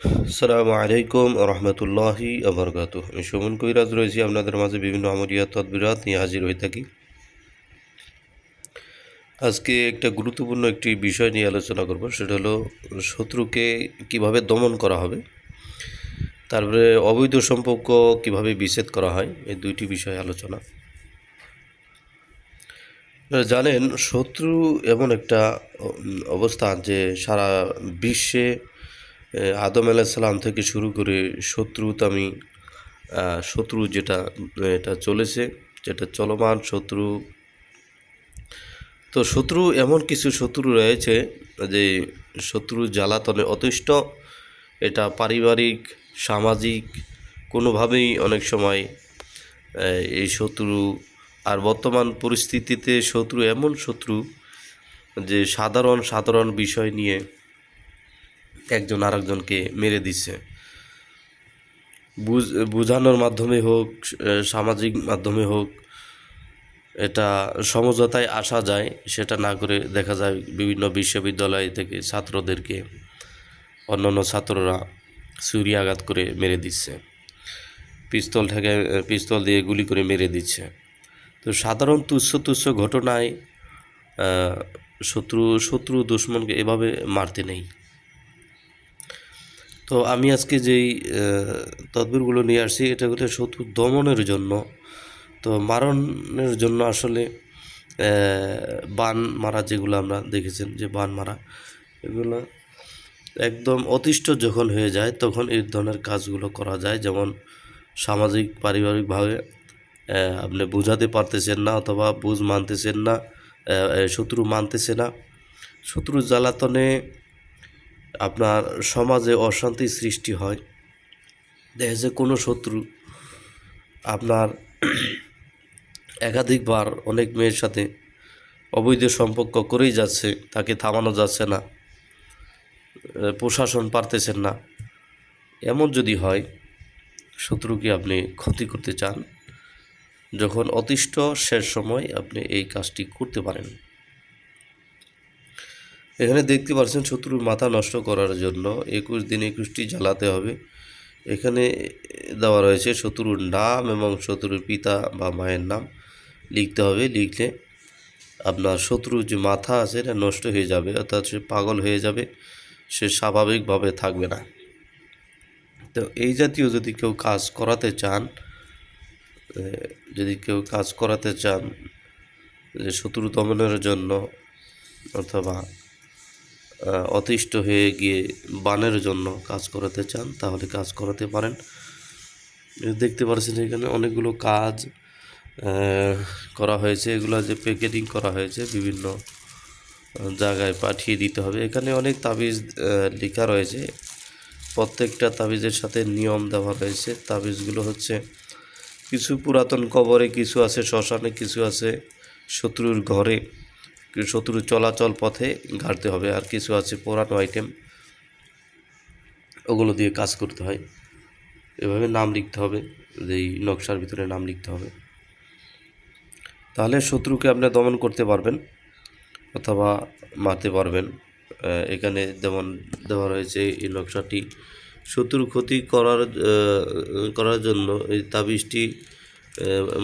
আসসালামু আলাইকুম রহমতুল্লাহি আবরকাত আমি সুমন কৈরাজ রয়েছি আপনাদের মাঝে বিভিন্ন আমরিয়া তদবিরাত নিয়ে হাজির হয়ে থাকি। আজকে একটা গুরুত্বপূর্ণ একটি বিষয় নিয়ে আলোচনা করব সেটা হলো শত্রুকে কীভাবে দমন করা হবে তারপরে অবৈধ সম্পর্ক কীভাবে বিচ্ছেদ করা হয় এই দুইটি বিষয় আলোচনা। জানেন শত্রু এমন একটা উম, অবস্থান যে সারা বিশ্বে আদম আলাইসাল্লাম থেকে শুরু করে শত্রুতামি শত্রু যেটা, এটা চলেছে, যেটা চলমান শত্রু। তো শত্রু, এমন কিছু শত্রু রয়েছে যে শত্রু জ্বালাতনে অতিষ্ঠ। এটা পারিবারিক, সামাজিক, কোনোভাবেই অনেক সময় এই শত্রু, আর বর্তমান পরিস্থিতিতে শত্রু এমন শত্রু যে সাধারণ সাধারণ বিষয় নিয়ে একজন আরেকজনকে মেরে দিচ্ছে বুঝ, বোঝানোর মাধ্যমে হোক, সামাজিক মাধ্যমে হোক, এটা সমঝোতায় আসা যায়, সেটা না করে দেখা যায় বিভিন্ন বিশ্ববিদ্যালয় থেকে ছাত্রদেরকে অন্যান্য ছাত্ররা ছুরি আঘাত করে মেরে দিচ্ছে। পিস্তল থেকে পিস্তল দিয়ে গুলি করে মেরে দিচ্ছে। তো সাধারণ তুচ্ছ তুচ্ছ ঘটনায় শত্রু শত্রু দুশ্মনকে এভাবে মারতে নেই। তো আমি আজকে যেই তদবিরগুলো নিয়ে আসছি, এটা হলো শত্রু দমনের জন্য। তো মারণের জন্য আসলে বান মারা যেগুলো আমরা দেখেছেন, যে বান মারা, এগুলো একদম অতিষ্ঠ যখন হয়ে যায়, তখন এই ধরনের কাজগুলো করা যায়। যেমন সামাজিক, পারিবারিকভাবে আপনি বোঝাতে পারতেছেন না অথবা বুঝ মানতেছেন না শত্রু মানতেছে না। শত্রু জ্বালাতনে আপনার সমাজে অশান্তি সৃষ্টি হয় দেখা যায় কোনো শত্রু, আপনার একাধিকবার অনেক মেয়ের সাথে অবৈধ সম্পর্ক করেই যাচ্ছে, তাকে থামানো যাচ্ছে না প্রশাসন পারতেছেন না। এমন যদি হয়, শত্রুকে আপনি ক্ষতি করতে চান, যখন অতিষ্ঠ শেষ সময় আপনি এই কাজটি করতে পারেন। এখানে দেখতে পাচ্ছেন শত্রুর মাথা নষ্ট করার জন্য একুশ দিন একুশটি জ্বালাতে হবে। এখানে দেওয়া রয়েছে শত্রুর নাম এবং শত্রুর পিতা বা মায়ের নাম লিখতে হবে। লিখলে আপনার শত্রুর যে মাথা আছে এটা নষ্ট হয়ে যাবে, অর্থাৎ সে পাগল হয়ে যাবে, সে স্বাভাবিকভাবে থাকবে না। তো এই জাতীয় যদি কেউ কাজ করাতে চান যদি কেউ কাজ করাতে চান যে শত্রু দমনের জন্য অথবা অতিষ্ঠ হয়ে গিয়ে বানের জন্য কাজ করাতে চান, তাহলে কাজ করাতে পারেন। দেখতে পাচ্ছেন এখানে অনেকগুলো কাজ করা হয়েছে। এগুলো যে প্যাকেটিং করা হয়েছে, বিভিন্ন জায়গায় পাঠিয়ে দিতে হবে। এখানে অনেক তাবিজ লেখা রয়েছে। প্রত্যেকটা তাবিজের সাথে নিয়ম দেওয়া রয়েছে। তাবিজগুলো হচ্ছে কিছু পুরাতন কবরে কিছু আছে, শ্মশানে কিছু আছে, শত্রুর ঘরে। শত্রুর চলাচল পথে ঘাটতে হবে, আর কিছু আছে পুরানো আইটেম ওগুলো দিয়ে কাজ করতে হয়। এভাবে নাম লিখতে হবে এই নকশার ভিতরে নাম লিখতে হবে। তাহলে শত্রুকে আপনি দমন করতে পারবেন অথবা মারতে পারবেন। এখানে যেমন দেওয়া রয়েছে এই নকশাটি শত্রুর ক্ষতি করার করার জন্য এই তাবিজটি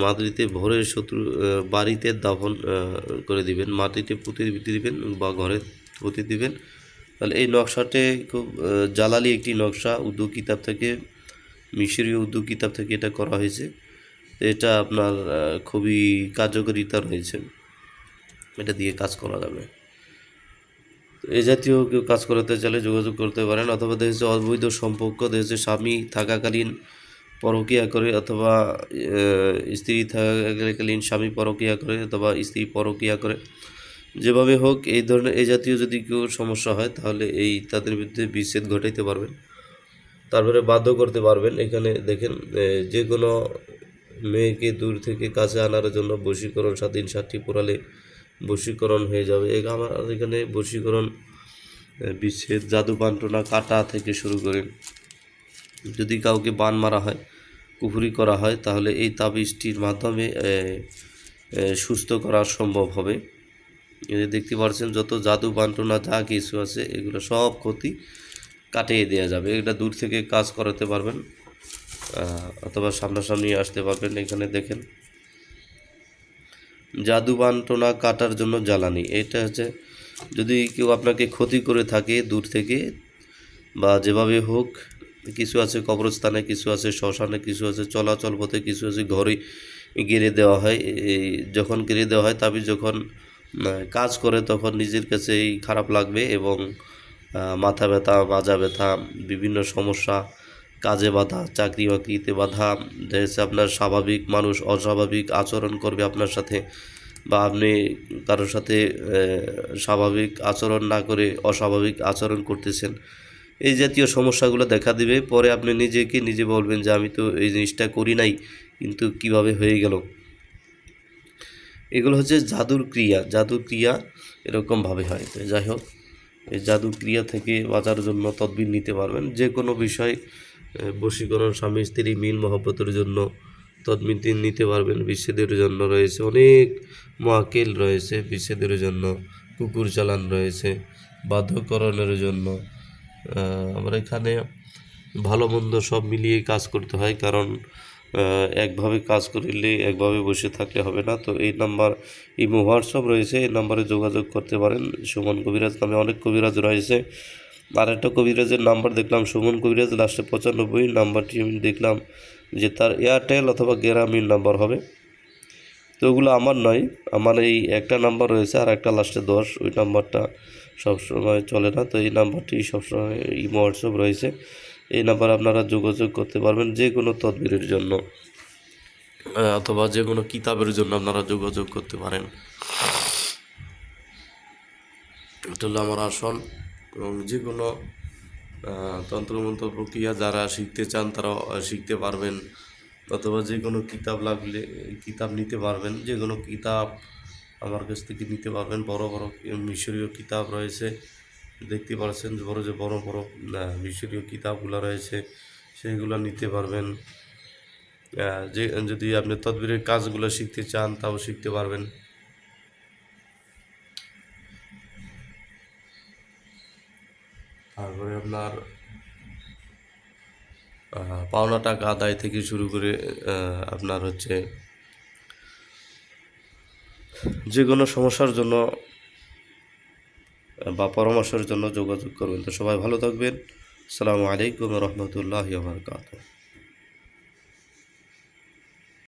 মাটিতে ভরে শত্রু বাড়িতে দাফন করে দিবেন, মাটিতে পুঁতে দিবেন বা ঘরে পুঁতে দিবেন। তাহলে এই নকশাতে খুব জালালি একটি নকশা, উর্দু কিতাব থেকে, মিশরীয় উর্দু কিতাব থেকে এটা করা হয়েছে। এটা আপনার খুবই কার্যকারিতা রয়েছে। এটা দিয়ে কাজ করা যাবে। এই জাতীয় কেউ কাজ করাতে চাইলে যোগাযোগ করতে পারেন, অথবা দেখেছে অবৈধ সম্পর্ক দেখেছে স্বামী থাকাকালীন পরকিয়া করে অথবা স্ত্রী থাকাকালীন স্বামী পরকিয়া করে অথবা স্ত্রী পরকিয়া করে। যেভাবে হোক, এই ধরনের, এই জাতীয় যদি কেউ সমস্যা হয়, তাহলে এই তাদের বিরুদ্ধে বিচ্ছেদ ঘটাইতে পারবেন। তারপরে বাধ্য করতে পারবেন। এখানে দেখেন যে কোনো মেয়েকে দূর থেকে কাছে আনার জন্য বশীকরণ, স্বাধীন সাতটি পোড়ালে বশীকরণ হয়ে যাবে। আমার এখানে বশীকরণ বিচ্ছেদ জাদু বান্টনা কাটা থেকে শুরু করে যদি কাউকে বান মারা হয়, কুফুরি করা হয়, তাহলে এই তাবিজটির মাধ্যমে সুস্থ করা সম্ভব হবে। দেখতে পাচ্ছেন, যত জাদু বান্টনা যা কিছু আছে, এগুলো সব ক্ষতি কাটিয়ে দেওয়া যাবে। এটা দূর থেকে কাজ করাতে পারবেন অথবা সামনাসামনি আসতে পারবেন। এখানে দেখেন, জাদু বান্টনা কাটার জন্য জ্বালানি। এটা হচ্ছে, যদি কেউ আপনাকে ক্ষতি করে থাকে দূর থেকে, বা যেভাবে হোক কিছু আছে কবরস্থানে, কিছু আছে শ্মশানে, কিছু আছে চলাচল পথে, কিছু আছে ঘরে গেড়ে দেওয়া হয়। এই যখন গেড়ে দেওয়া হয় তাবি যখন কাজ করে, তখন নিজের কাছেই খারাপ লাগবে এবং মাথা ব্যথা, মাজা ব্যথা, বিভিন্ন সমস্যা, কাজে বাধা, চাকরি বাকরিতে বাধা, দেখা আপনার স্বাভাবিক মানুষ অস্বাভাবিক আচরণ করবে আপনার সাথে বা আপনি কারোর সাথে স্বাভাবিক আচরণ না করে অস্বাভাবিক আচরণ করতেছেন। এই জাতীয় সমস্যাগুলো দেখা দিবে। পরে আপনি নিজেকে নিজে বলবেন যে, আমি তো এই জিনিসটা করি নাই, কিন্তু কীভাবে হয়ে গেল? এগুলো হচ্ছে জাদুর ক্রিয়া। জাদুর ক্রিয়া এরকমভাবে হয়। তো যাই হোক, এই জাদুর ক্রিয়া থেকে বাঁচার জন্য তদবির নিতে পারবেন। যে কোনো বিষয় বশীকরণ, স্বামী, স্ত্রী, মিল, মহব্বতের জন্য দিন নিতে পারবেন। বিচ্ছেদের জন্য রয়েছে অনেক মহাকেল রয়েছে, বিচ্ছেদের জন্য। কুকুর চালান রয়েছে। বাধ্যকরণের জন্য আমরা এখানে ভালো মন্দ সব মিলিয়ে কাজ করতে হয়, কারণ একভাবে কাজ করলে একভাবে বসে থাকলে হবে না। তো এই নাম্বার ইমো হোয়াটসঅ্যাপ রয়েছে, এই নাম্বারে যোগাযোগ করতে পারেন। সুমন কবিরাজ নামে অনেক কবিরাজ রয়েছে। আর একটা কবিরাজের নাম্বার দেখলাম, সুমন কবিরাজ লাস্টে পঁচানব্বই, নাম্বারটি আমি দেখলাম যে তার এয়ারটেল অথবা গ্রামীণ নাম্বার হবে। তো ওগুলো আমার নয়, আমার এই একটা নাম্বার রয়েছে আর একটা লাস্টে দশ, ওই নাম্বারটা সবসময় চলে না। তো এই নাম্বারটি সবসময় ইমো হোয়াটসঅ্যাপ রয়েছে। এই নাম্বার আপনারা যোগাযোগ করতে পারবেন যে কোনো তদবিরের জন্য। অথবা যে কোনো কিতাবের জন্য আপনারা যোগাযোগ করতে পারেন। এটা হলো আমার আসন এবং যে কোনো তন্ত্রমন্ত্র প্রক্রিয়া যারা শিখতে চান তারা শিখতে পারবেন। অথবা যে কোনো কিতাব লাগলে, কিতাব নিতে পারবেন। যে কোনো কিতাব আমার কাছ থেকে নিতে পারবেন। বড় বড় মিশরীয় কিতাব রয়েছে। দেখতে পাচ্ছেন বড়, যে বড় বড় মিশরীয় কিতাবগুলো রয়েছে, সেইগুলো নিতে পারবেন। যে, যদি আপনি তদবিরের কাজগুলো শিখতে চান, তাও শিখতে পারবেন। তারপরে আপনার পাওনা টাকা আদায় থেকে শুরু করে আপনার হচ্ছে যে কোনো সমস্যার জন্য, বা পরামর্শের জন্য যোগাযোগ করবেন। তো সবাই ভালো থাকবেন। আসসালামু আলাইকুম রহমতুল্লাহ বারকাতুহ।